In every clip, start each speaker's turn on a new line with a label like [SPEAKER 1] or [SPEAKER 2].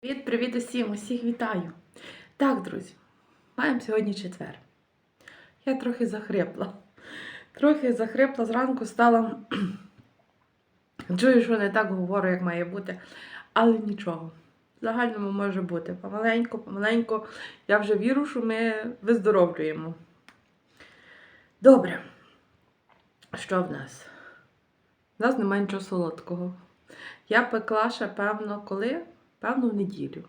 [SPEAKER 1] Привіт, привіт усім! Усіх вітаю! Так, друзі, маємо сьогодні четвер. Я трохи захрипла. Трохи захрипла, зранку стала. Чую, що не так говорю, як має бути, але нічого. В загальному може бути. Помаленьку, помаленьку. Я вже вірю, що ми виздоровлюємо. Добре. Що в нас? У нас немає нічого солодкого. Я пекла ще, певно, коли? Певно, в неділю.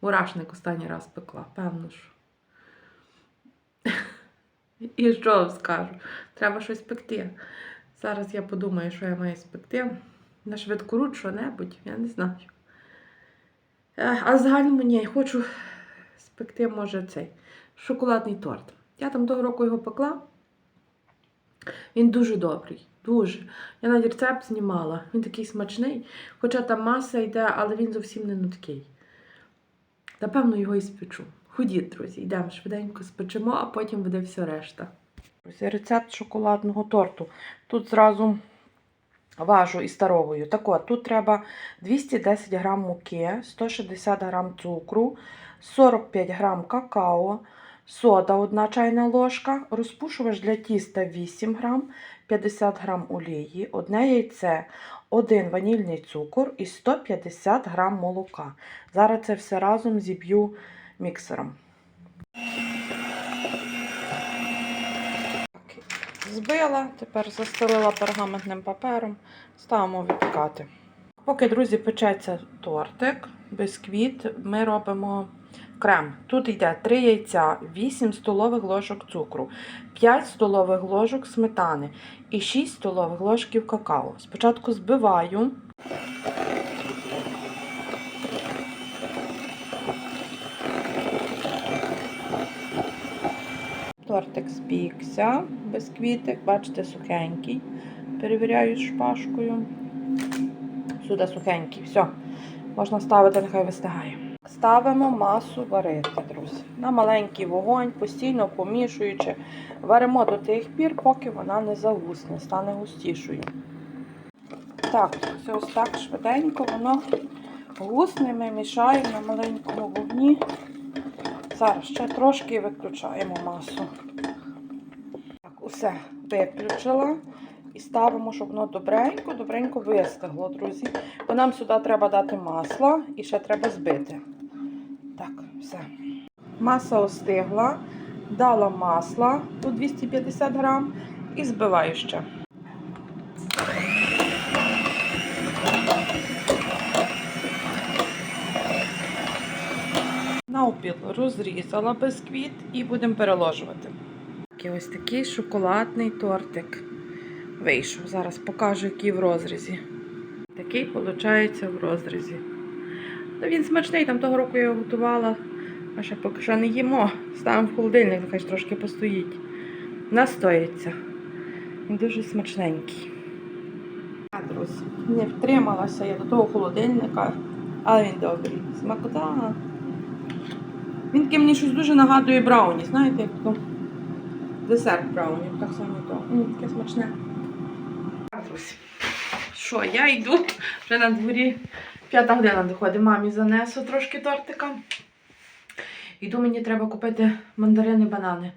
[SPEAKER 1] Мурашник останній раз пекла, певно ж. І що вам скажу? Треба щось пекти. Зараз я подумаю, що я маю спекти. На швидкоруч що-небудь, я не знаю. Е, А в загальному ні, я хочу спекти, може, цей шоколадний торт. Я там того року його пекла. Він дуже добрий, дуже. Я навіть рецепт знімала. Він такий смачний, хоча там маса йде, але він зовсім не нуткий. Напевно, його і спечу. Ходіть, друзі, йдемо швиденько спечемо, а потім буде все решта. Друзі, рецепт шоколадного торту. Тут зразу важу і старовою. Так от, тут треба 210 грам муки, 160 грам цукру, 45 грам какао, сода 1 чайна ложка, розпушувач для тіста 8 грам, 50 грам олії, одне яйце, один ванільний цукор і 150 грам молока. Зараз це все разом зіб'ю міксером. Збила, тепер застелила пергаментним папером, ставимо випікати. Поки, друзі, печеться тортик, бісквіт, ми робимо крем. Тут йде 3 яйця, 8 столових ложок цукру, 5 столових ложок сметани і 6 столових ложків какао. Спочатку збиваю. Тортик спікся, бісквітик, бачите, сухенький. Перевіряю шпажкою. Сюди сухенький. Все. Можна ставити, нехай вистигає. Ставимо масу варити, друзі. На маленький вогонь, постійно помішуючи. Варимо до тих пір, поки вона не загусне, стане густішою. Так, це ось так швиденько, воно гусне, ми мішаємо на маленькому вогні. Зараз ще трошки виключаємо масу. Так, усе виключила. І ставимо, щоб воно добренько, добренько вистигло, друзі. Бо нам сюди треба дати масло і ще треба збити. Так, все. Маса остигла, дала масла по 250 грам і збиваю ще. Навпіл розрізала бісквіт і будемо переложувати. І ось такий шоколадний тортик вийшов. Зараз покажу, який в розрізі. Такий, виходить, в розрізі. Ну, він смачний, там того року я його готувала, а ще поки що не їмо. Ставимо в холодильник, нехай трошки постоїть. Настоїться. Він дуже смачненький. А, друзі, не втрималася я до того холодильника, але він добрий. Смакота. Він таки мені щось дуже нагадує брауні, знаєте, як то десерт брауні, так само то. М, таке смачне. Друзі. Що, я йду вже на дворі. П'ята година доходить. Мамі занесу трошки тортика. Йду, мені треба купити мандарини, банани.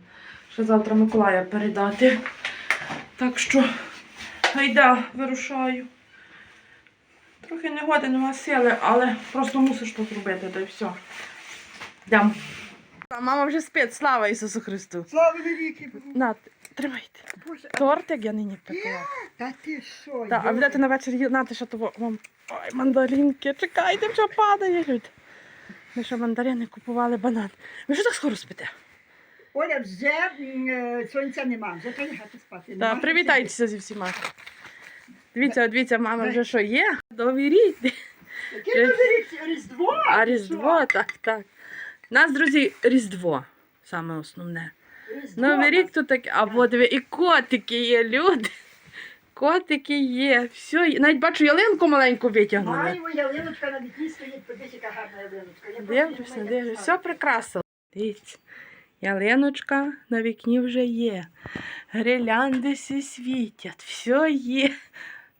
[SPEAKER 1] Ще завтра Миколая передати. Так що, гайда, вирушаю. Трохи негоди, нема сили, але просто мусиш тут робити, то й все. Йдемо. Мама вже спить, слава Ісусу Христу.
[SPEAKER 2] Слава віки!
[SPEAKER 1] На, тримайте.
[SPEAKER 2] Боже,
[SPEAKER 1] Тортик я нині пекла.
[SPEAKER 2] та ти що?
[SPEAKER 1] Так, а будете на вечір їдати, що того вам. Ой, мандаринки, чекайте, що падає, люди. Ми ще мандарини купували банан. Ви що так скоро спите?
[SPEAKER 2] Оля, вже м, е, сонця нема, вже треба лягати спати.
[SPEAKER 1] Так,
[SPEAKER 2] Нема
[SPEAKER 1] привітайтеся зі всіма. Дивіться, от дивіться, мама вже що є. Рік.
[SPEAKER 2] Яке дуже Різдво?
[SPEAKER 1] А Різдво, так, так. У нас, друзі, Різдво. Саме основне.
[SPEAKER 2] Різдво.
[SPEAKER 1] Новий рік тут таке, або диви, і котики є, люди. Котики є. Все, є. навіть бачу, ялинку маленьку витягнули.
[SPEAKER 2] Маємо ялиночка на вікні стоїть, подивись, яка гарна ялиночка.
[SPEAKER 1] Дивлюся, дивлюся. Все прикрасило. Дивіться. Ялиночка на вікні вже є. Гирлянди всі світять. Все є.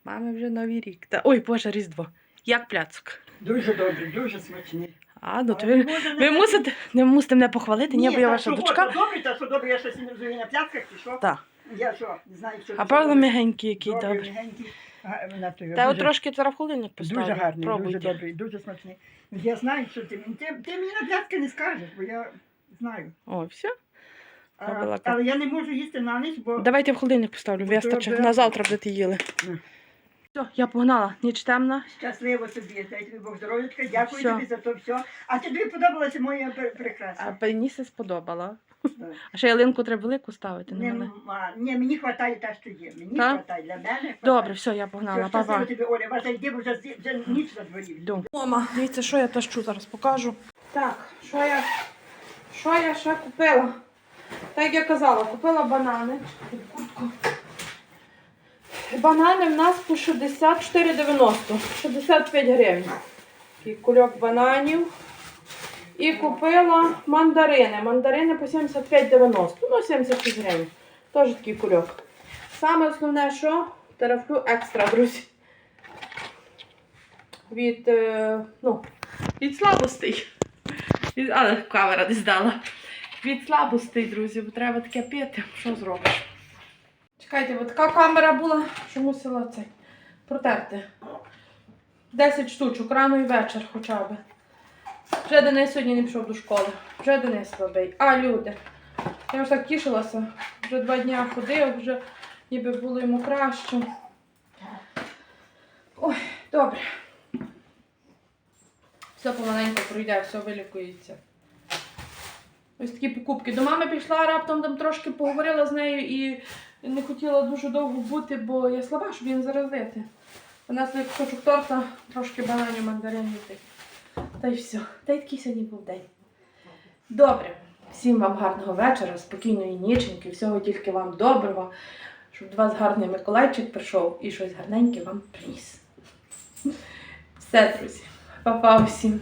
[SPEAKER 1] Мами вже новий рік. Та, ой, Боже, Різдво. Як пляцок.
[SPEAKER 2] Дуже добре, дуже смачні.
[SPEAKER 1] А, ну то ви,
[SPEAKER 2] не
[SPEAKER 1] ви мусите, не мусите мене похвалити, ні, бо я ваша дочка.
[SPEAKER 2] Добре, та що добре, я щось не розумію на п'ятках, чи що?
[SPEAKER 1] Так.
[SPEAKER 2] Я що, не знаю, що.
[SPEAKER 1] А правда м'ягенький який
[SPEAKER 2] м'ягенький. Га- на той,
[SPEAKER 1] Та от
[SPEAKER 2] дуже-
[SPEAKER 1] трошки зараз в холодильник поставлю.
[SPEAKER 2] Дуже гарний,
[SPEAKER 1] Пробуйте.
[SPEAKER 2] дуже добрий, дуже смачний. Я знаю, що ти, мені- ти, ти мені на п'ятки не скажеш, бо я знаю.
[SPEAKER 1] О, все.
[SPEAKER 2] А, але я не можу їсти на ніч, бо
[SPEAKER 1] Давайте в холодильник поставлю,
[SPEAKER 2] Бо
[SPEAKER 1] вистачить.
[SPEAKER 2] добре.
[SPEAKER 1] На завтра будете їли.
[SPEAKER 2] Ну.
[SPEAKER 1] Все, я погнала, ніч темна.
[SPEAKER 2] щасливо тобі. Дай тобі Бог здоров'ячка, дякую
[SPEAKER 1] Все.
[SPEAKER 2] тобі за то все. А тобі подобалася моя пер- прикраса?
[SPEAKER 1] А мені се сподобала.
[SPEAKER 2] Так.
[SPEAKER 1] А ще ялинку треба велику ставити, не
[SPEAKER 2] Не,
[SPEAKER 1] мене.
[SPEAKER 2] ма- ні, мені вистачає те, що є. Мені
[SPEAKER 1] Так?
[SPEAKER 2] вистачає для мене. хватає.
[SPEAKER 1] Добре, все, я погнала.
[SPEAKER 2] Все,
[SPEAKER 1] Па-па.
[SPEAKER 2] щасливо тобі, Оля, Вася, йди, бо вже, зі- вже ніч на дворі.
[SPEAKER 1] Йду. Мама, дивіться, що я тащу, зараз покажу. Так, що я, що я ще купила? Так як я казала, купила банани. Куртку. Банани в нас по 64,90, 65 гривень. Такий кульок бананів. І купила мандарини. Мандарини по 75,90, ну 76 гривень. Теж такий кульок. Саме основне, що терафлю екстра, друзі від, е, ну, від слабостей. Але камера не здала. Від слабостей, друзі, бо треба таке пити. Що зробиш? Чекайте, бо така камера була, що мусила цей протерти. 10 штучок, рано і вечір хоча б. Вже Денис сьогодні не пішов до школи. Вже Денис слабий. А, люди. Я вже так тішилася. Вже два дні ходив, вже ніби було йому краще. Ой, добре. Все помаленьку пройде, все вилікується. Ось такі покупки. До мами пішла, раптом там трошки поговорила з нею і не хотіла дуже довго бути, бо я слаба, щоб не заразити. Вона собі кусочок торта, трошки бананів, мандаринів. Та, й- все. Та й такий сьогодні був день. Добре. Всім вам гарного вечора, спокійної ніченьки, всього тільки вам доброго, щоб до вас гарний Миколайчик прийшов і щось гарненьке вам приніс. Все, друзі. Па-па всім.